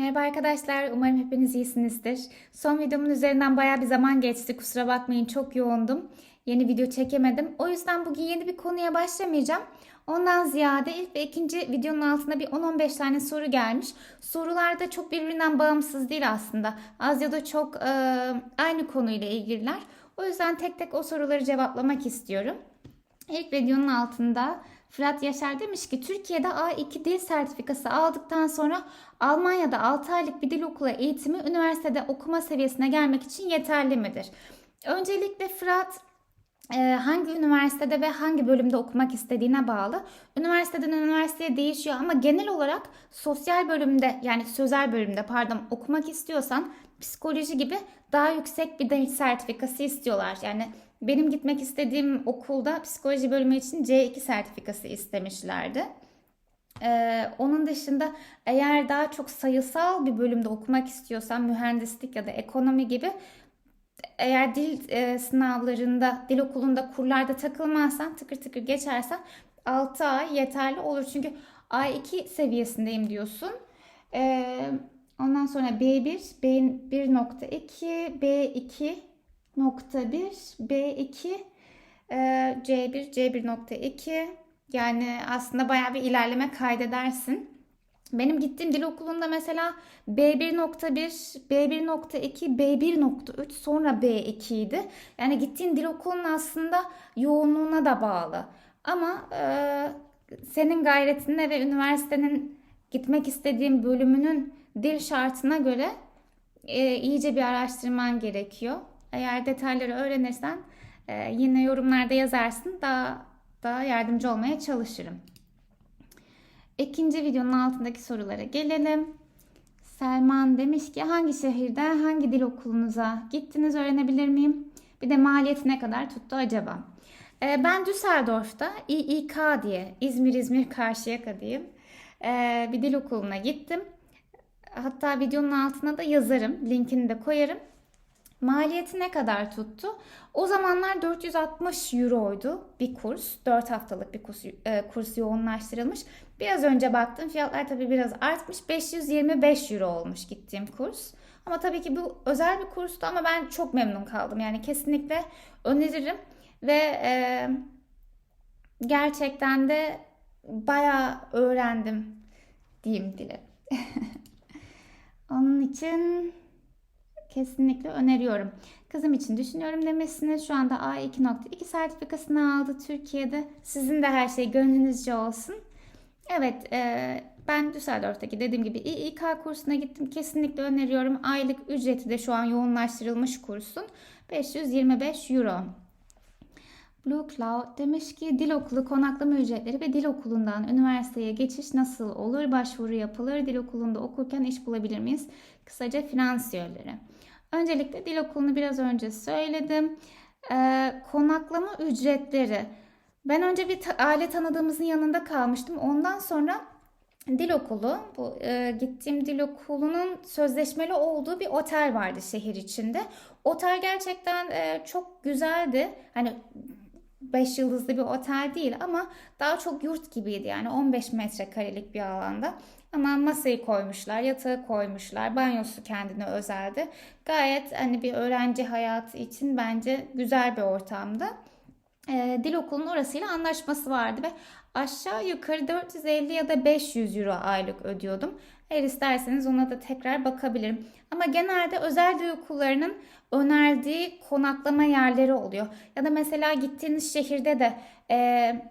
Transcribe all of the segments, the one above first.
Merhaba arkadaşlar, umarım hepiniz iyisinizdir. Son videomun üzerinden baya bir zaman geçti, kusura bakmayın çok yoğundum. Yeni video çekemedim. O yüzden bugün yeni bir konuya başlamayacağım. Ondan ziyade ilk ve ikinci videonun altında bir 10-15 tane soru gelmiş. Sorular da çok birbirinden bağımsız değil aslında. Az ya da çok e, aynı konuyla ilgililer. O yüzden tek tek o soruları cevaplamak istiyorum. İlk videonun altında Fırat Yaşar demiş ki Türkiye'de A2 dil sertifikası aldıktan sonra Almanya'da 6 aylık bir dil okulu eğitimi üniversitede okuma seviyesine gelmek için yeterli midir? Öncelikle Fırat e, hangi üniversitede ve hangi bölümde okumak istediğine bağlı. Üniversiteden üniversiteye değişiyor ama genel olarak sosyal bölümde yani sözel bölümde pardon okumak istiyorsan psikoloji gibi daha yüksek bir dil sertifikası istiyorlar. Yani benim gitmek istediğim okulda psikoloji bölümü için C2 sertifikası istemişlerdi. Ee, onun dışında eğer daha çok sayısal bir bölümde okumak istiyorsan mühendislik ya da ekonomi gibi eğer dil e, sınavlarında, dil okulunda, kurlarda takılmazsan, tıkır tıkır geçersen 6 ay yeterli olur. Çünkü A2 seviyesindeyim diyorsun. Ee, ondan sonra B1, B1.2, B2 nokta 1, B2, e, C1, C1.2 yani aslında bayağı bir ilerleme kaydedersin. Benim gittiğim dil okulunda mesela B1.1, B1.2, B1.3 sonra B2 idi. Yani gittiğin dil okulunun aslında yoğunluğuna da bağlı. Ama e, senin gayretine ve üniversitenin gitmek istediğin bölümünün dil şartına göre e, iyice bir araştırman gerekiyor. Eğer detayları öğrenirsen e, yine yorumlarda yazarsın. Daha daha yardımcı olmaya çalışırım. İkinci videonun altındaki sorulara gelelim. Selman demiş ki hangi şehirde hangi dil okulunuza gittiniz öğrenebilir miyim? Bir de maliyeti ne kadar tuttu acaba? E, ben Düsseldorf'ta İİK diye İzmir İzmir Karşıyaka diyeyim e, bir dil okuluna gittim. Hatta videonun altına da yazarım. Linkini de koyarım. Maliyeti ne kadar tuttu? O zamanlar 460 euroydu bir kurs. 4 haftalık bir kurs, e, kurs yoğunlaştırılmış. Biraz önce baktım fiyatlar tabii biraz artmış. 525 euro olmuş gittiğim kurs. Ama tabii ki bu özel bir kurstu ama ben çok memnun kaldım. Yani kesinlikle öneririm. Ve e, gerçekten de bayağı öğrendim diyeyim dile. Onun için kesinlikle öneriyorum. Kızım için düşünüyorum demesiniz. Şu anda A2.2 sertifikasını aldı Türkiye'de. Sizin de her şey gönlünüzce olsun. Evet, e, ben Düsseldorf'taki dediğim gibi İİK kursuna gittim. Kesinlikle öneriyorum. Aylık ücreti de şu an yoğunlaştırılmış kursun. 525 euro. Blue Cloud demiş ki dil okulu konaklama ücretleri ve dil okulundan üniversiteye geçiş nasıl olur? Başvuru yapılır. Dil okulunda okurken iş bulabilir miyiz? Kısaca finans yolları. Öncelikle dil okulunu biraz önce söyledim. Ee, konaklama ücretleri. Ben önce bir ta- aile tanıdığımızın yanında kalmıştım. Ondan sonra dil okulu, bu e, gittiğim dil okulunun sözleşmeli olduğu bir otel vardı şehir içinde. Otel gerçekten e, çok güzeldi. Hani 5 yıldızlı bir otel değil ama daha çok yurt gibiydi yani 15 metrekarelik bir alanda. Ama masayı koymuşlar, yatağı koymuşlar, banyosu kendine özeldi. Gayet hani bir öğrenci hayatı için bence güzel bir ortamdı. Ee, dil okulunun orasıyla anlaşması vardı ve aşağı yukarı 450 ya da 500 euro aylık ödüyordum. Eğer isterseniz ona da tekrar bakabilirim. Ama genelde özel dil okullarının önerdiği konaklama yerleri oluyor. Ya da mesela gittiğiniz şehirde de e,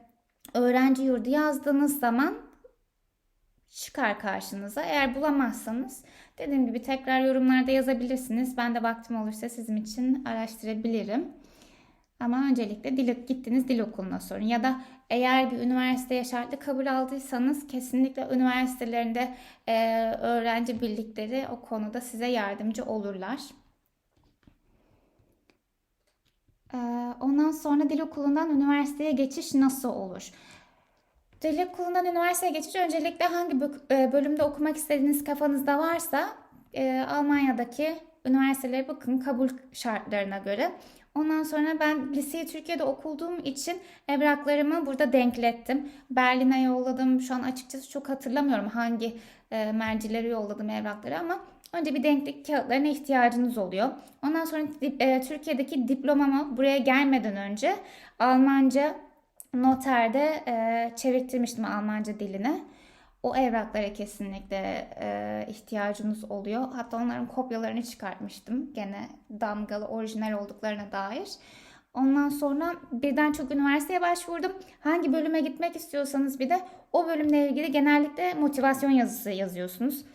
öğrenci yurdu yazdığınız zaman çıkar karşınıza. Eğer bulamazsanız dediğim gibi tekrar yorumlarda yazabilirsiniz. Ben de vaktim olursa sizin için araştırabilirim. Ama öncelikle dil, gittiğiniz dil okuluna sorun. Ya da eğer bir üniversiteye şartlı kabul aldıysanız kesinlikle üniversitelerinde e, öğrenci birlikleri o konuda size yardımcı olurlar. E, ondan sonra dil okulundan üniversiteye geçiş nasıl olur? Dil okulundan üniversiteye geçiş öncelikle hangi e, bölümde okumak istediğiniz kafanızda varsa e, Almanya'daki üniversitelere bakın kabul şartlarına göre. Ondan sonra ben liseyi Türkiye'de okuduğum için evraklarımı burada denklettim. Berlin'e yolladım. Şu an açıkçası çok hatırlamıyorum hangi e, mercilere yolladım evrakları ama önce bir denklik kağıtlarına ihtiyacınız oluyor. Ondan sonra e, Türkiye'deki diplomamı buraya gelmeden önce Almanca noterde e, çevirttirmiştim Almanca diline. O evraklara kesinlikle e, ihtiyacınız oluyor. Hatta onların kopyalarını çıkartmıştım. Gene damgalı, orijinal olduklarına dair. Ondan sonra birden çok üniversiteye başvurdum. Hangi bölüme gitmek istiyorsanız bir de o bölümle ilgili genellikle motivasyon yazısı yazıyorsunuz.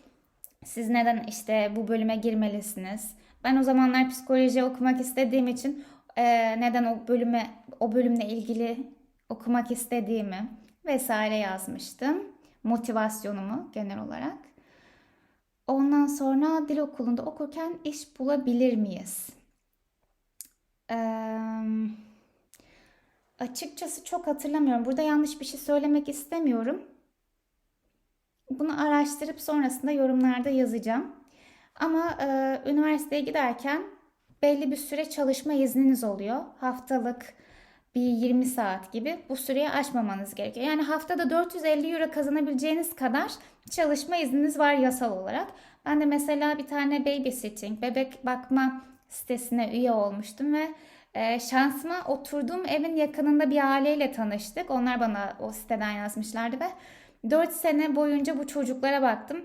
Siz neden işte bu bölüme girmelisiniz? Ben o zamanlar psikoloji okumak istediğim için e, neden o bölüme o bölümle ilgili okumak istediğimi vesaire yazmıştım. Motivasyonumu genel olarak. Ondan sonra dil okulunda okurken iş bulabilir miyiz? Eee, açıkçası çok hatırlamıyorum. Burada yanlış bir şey söylemek istemiyorum. Bunu araştırıp sonrasında yorumlarda yazacağım. Ama e, üniversiteye giderken belli bir süre çalışma izniniz oluyor. Haftalık bir 20 saat gibi bu süreyi aşmamanız gerekiyor. Yani haftada 450 euro kazanabileceğiniz kadar çalışma izniniz var yasal olarak. Ben de mesela bir tane babysitting, bebek bakma sitesine üye olmuştum ve e, şansıma oturduğum evin yakınında bir aileyle tanıştık. Onlar bana o siteden yazmışlardı ve 4 sene boyunca bu çocuklara baktım.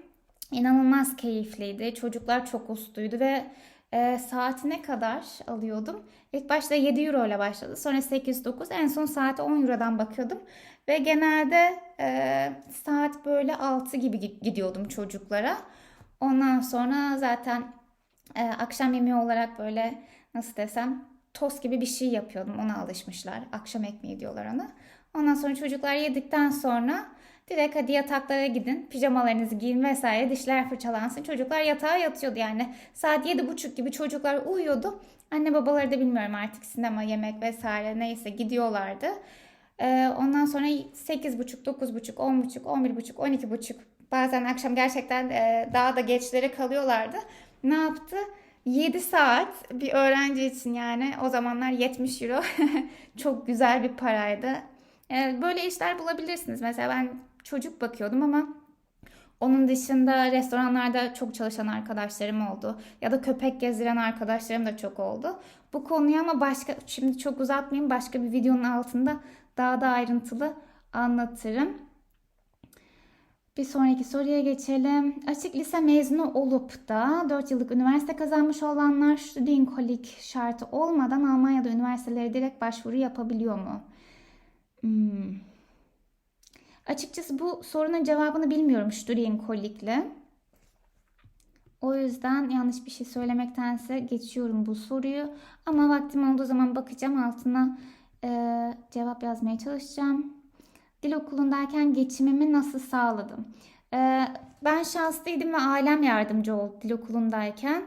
İnanılmaz keyifliydi. Çocuklar çok usluydu ve e, saatine kadar alıyordum. İlk başta 7 euro ile başladı. Sonra 8-9. En son saate 10 eurodan bakıyordum. Ve genelde e, saat böyle 6 gibi gi- gidiyordum çocuklara. Ondan sonra zaten e, akşam yemeği olarak böyle nasıl desem tost gibi bir şey yapıyordum. Ona alışmışlar. Akşam ekmeği diyorlar ona. Ondan sonra çocuklar yedikten sonra direkt hadi yataklara gidin. Pijamalarınızı giyin vesaire. Dişler fırçalansın. Çocuklar yatağa yatıyordu yani. Saat yedi buçuk gibi çocuklar uyuyordu. Anne babaları da bilmiyorum artık sinema, yemek vesaire neyse gidiyorlardı. Ee, ondan sonra 8.30, 9.30, 10.30, 11.30, 12.30 bazen akşam gerçekten e, daha da geçlere kalıyorlardı. Ne yaptı? 7 saat bir öğrenci için yani o zamanlar 70 euro çok güzel bir paraydı. Ee, böyle işler bulabilirsiniz. Mesela ben çocuk bakıyordum ama onun dışında restoranlarda çok çalışan arkadaşlarım oldu. Ya da köpek gezdiren arkadaşlarım da çok oldu. Bu konuyu ama başka, şimdi çok uzatmayayım. Başka bir videonun altında daha da ayrıntılı anlatırım. Bir sonraki soruya geçelim. Açık lise mezunu olup da 4 yıllık üniversite kazanmış olanlar Studienkolleg şartı olmadan Almanya'da üniversitelere direkt başvuru yapabiliyor mu? Hmm. Açıkçası bu sorunun cevabını bilmiyorum Studienkolleg'le. O yüzden yanlış bir şey söylemektense geçiyorum bu soruyu. Ama vaktim olduğu zaman bakacağım altına e, cevap yazmaya çalışacağım. Dil okulundayken geçimimi nasıl sağladım? E, ben şanslıydım ve ailem yardımcı oldu dil okulundayken.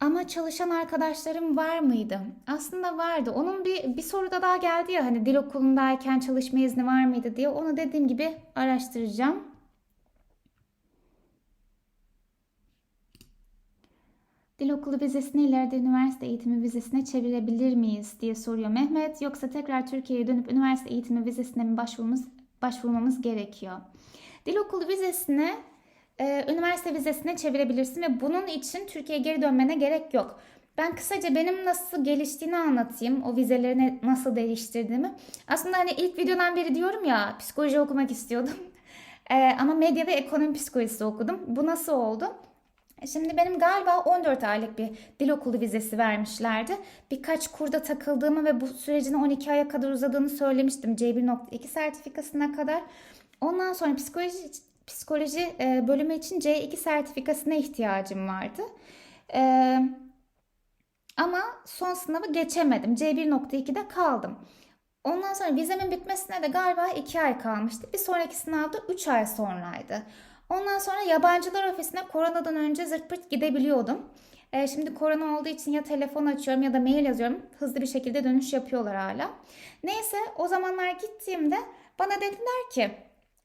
Ama çalışan arkadaşlarım var mıydı? Aslında vardı. Onun bir bir soruda daha geldi ya hani dil okulundayken çalışma izni var mıydı diye. Onu dediğim gibi araştıracağım. Dil okulu vizesini ileride üniversite eğitimi vizesine çevirebilir miyiz diye soruyor Mehmet. Yoksa tekrar Türkiye'ye dönüp üniversite eğitimi vizesine mi başvurmamız, başvurmamız gerekiyor? Dil okulu vizesine e, üniversite vizesine çevirebilirsin ve bunun için Türkiye'ye geri dönmene gerek yok. Ben kısaca benim nasıl geliştiğini anlatayım. O vizeleri nasıl değiştirdiğimi. Aslında hani ilk videodan beri diyorum ya psikoloji okumak istiyordum. E, ama medya ve ekonomi psikolojisi okudum. Bu nasıl oldu? Şimdi benim galiba 14 aylık bir dil okulu vizesi vermişlerdi. Birkaç kurda takıldığımı ve bu sürecin 12 aya kadar uzadığını söylemiştim. C1.2 sertifikasına kadar. Ondan sonra psikoloji psikoloji e, bölümü için C2 sertifikasına ihtiyacım vardı. E, ama son sınavı geçemedim. C1.2'de kaldım. Ondan sonra vizemin bitmesine de galiba 2 ay kalmıştı. Bir sonraki sınavda 3 ay sonraydı. Ondan sonra yabancılar ofisine koronadan önce zırt pırt gidebiliyordum. E, şimdi korona olduğu için ya telefon açıyorum ya da mail yazıyorum. Hızlı bir şekilde dönüş yapıyorlar hala. Neyse o zamanlar gittiğimde bana dediler ki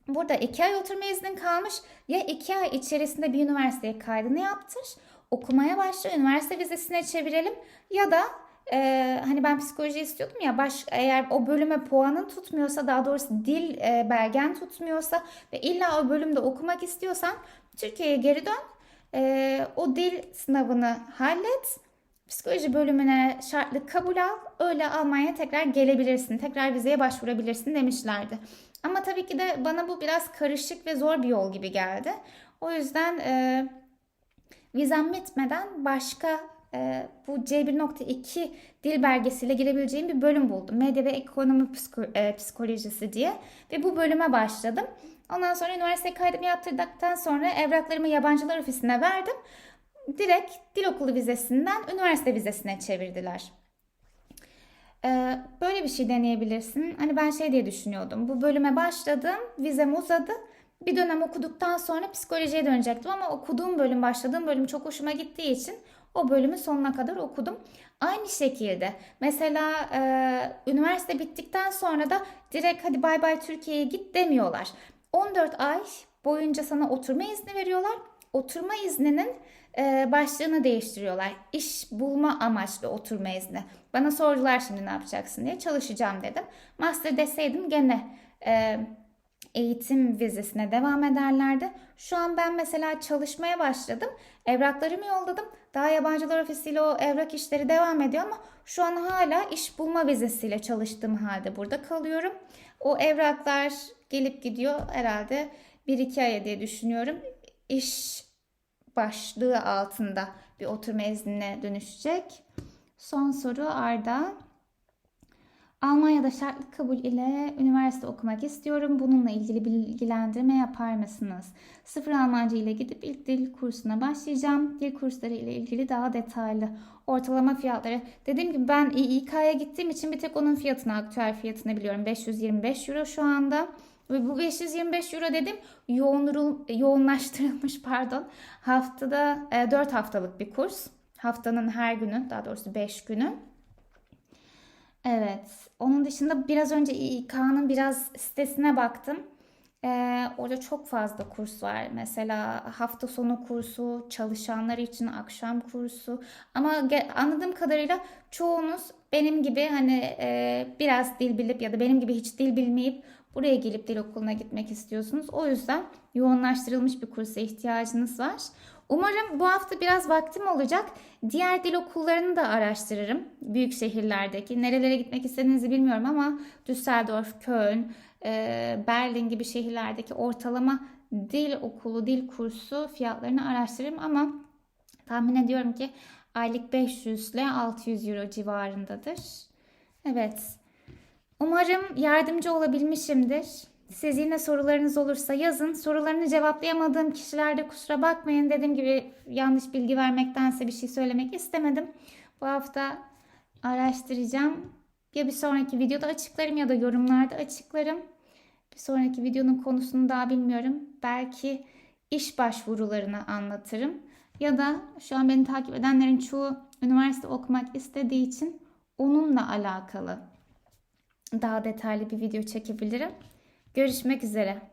burada iki ay oturma iznin kalmış. Ya iki ay içerisinde bir üniversiteye kaydını yaptır. Okumaya başla üniversite vizesine çevirelim. Ya da e, hani ben psikoloji istiyordum ya baş eğer o bölüme puanın tutmuyorsa daha doğrusu dil e, belgen tutmuyorsa ve illa o bölümde okumak istiyorsan Türkiye'ye geri dön. E, o dil sınavını hallet. Psikoloji bölümüne şartlı kabul al. Öyle Almanya'ya tekrar gelebilirsin. Tekrar vizeye başvurabilirsin demişlerdi. Ama tabii ki de bana bu biraz karışık ve zor bir yol gibi geldi. O yüzden e, vizem bitmeden başka e, bu C1.2 dil belgesiyle girebileceğim bir bölüm buldum. Medya ve ekonomi e, psikolojisi diye. Ve bu bölüme başladım. Ondan sonra üniversite kaydımı yaptırdıktan sonra evraklarımı yabancılar ofisine verdim. Direkt dil okulu vizesinden üniversite vizesine çevirdiler. Ee, böyle bir şey deneyebilirsin. Hani ben şey diye düşünüyordum. Bu bölüme başladım, vizem uzadı. Bir dönem okuduktan sonra psikolojiye dönecektim ama okuduğum bölüm, başladığım bölüm çok hoşuma gittiği için o bölümü sonuna kadar okudum. Aynı şekilde mesela e, üniversite bittikten sonra da direkt hadi bay bay Türkiye'ye git demiyorlar. 14 ay boyunca sana oturma izni veriyorlar. Oturma izninin e, başlığını değiştiriyorlar. İş bulma amaçlı oturma izni. Bana sordular şimdi ne yapacaksın diye. Çalışacağım dedim. Master deseydim gene e, eğitim vizesine devam ederlerdi. Şu an ben mesela çalışmaya başladım. Evraklarımı yolladım. Daha yabancılar ofisiyle o evrak işleri devam ediyor ama şu an hala iş bulma vizesiyle çalıştığım halde burada kalıyorum. O evraklar gelip gidiyor herhalde 1-2 aya diye düşünüyorum. İş başlığı altında bir oturma iznine dönüşecek. Son soru Arda. Almanya'da şartlı kabul ile üniversite okumak istiyorum. Bununla ilgili bilgilendirme yapar mısınız? Sıfır Almanca ile gidip ilk dil kursuna başlayacağım. Dil kursları ile ilgili daha detaylı ortalama fiyatları. Dediğim gibi ben İİK'ya gittiğim için bir tek onun fiyatını, aktüel fiyatını biliyorum. 525 euro şu anda. Ve bu 525 euro dedim yoğunlaştırılmış pardon. Haftada e, 4 haftalık bir kurs. Haftanın her günü daha doğrusu 5 günü. Evet. Onun dışında biraz önce İK'nın biraz sitesine baktım. Ee, orada çok fazla kurs var. Mesela hafta sonu kursu, çalışanlar için akşam kursu. Ama anladığım kadarıyla çoğunuz benim gibi hani e, biraz dil bilip ya da benim gibi hiç dil bilmeyip buraya gelip dil okuluna gitmek istiyorsunuz. O yüzden yoğunlaştırılmış bir kursa ihtiyacınız var. Umarım bu hafta biraz vaktim olacak. Diğer dil okullarını da araştırırım. Büyük şehirlerdeki. Nerelere gitmek istediğinizi bilmiyorum ama Düsseldorf, Köln, e, Berlin gibi şehirlerdeki ortalama dil okulu, dil kursu fiyatlarını araştırırım ama tahmin ediyorum ki aylık 500 ile 600 euro civarındadır. Evet. Umarım yardımcı olabilmişimdir. Siz yine sorularınız olursa yazın. Sorularını cevaplayamadığım kişilerde kusura bakmayın. Dediğim gibi yanlış bilgi vermektense bir şey söylemek istemedim. Bu hafta araştıracağım. Ya bir sonraki videoda açıklarım ya da yorumlarda açıklarım. Bir sonraki videonun konusunu daha bilmiyorum. Belki iş başvurularını anlatırım. Ya da şu an beni takip edenlerin çoğu üniversite okumak istediği için onunla alakalı daha detaylı bir video çekebilirim. Görüşmek üzere.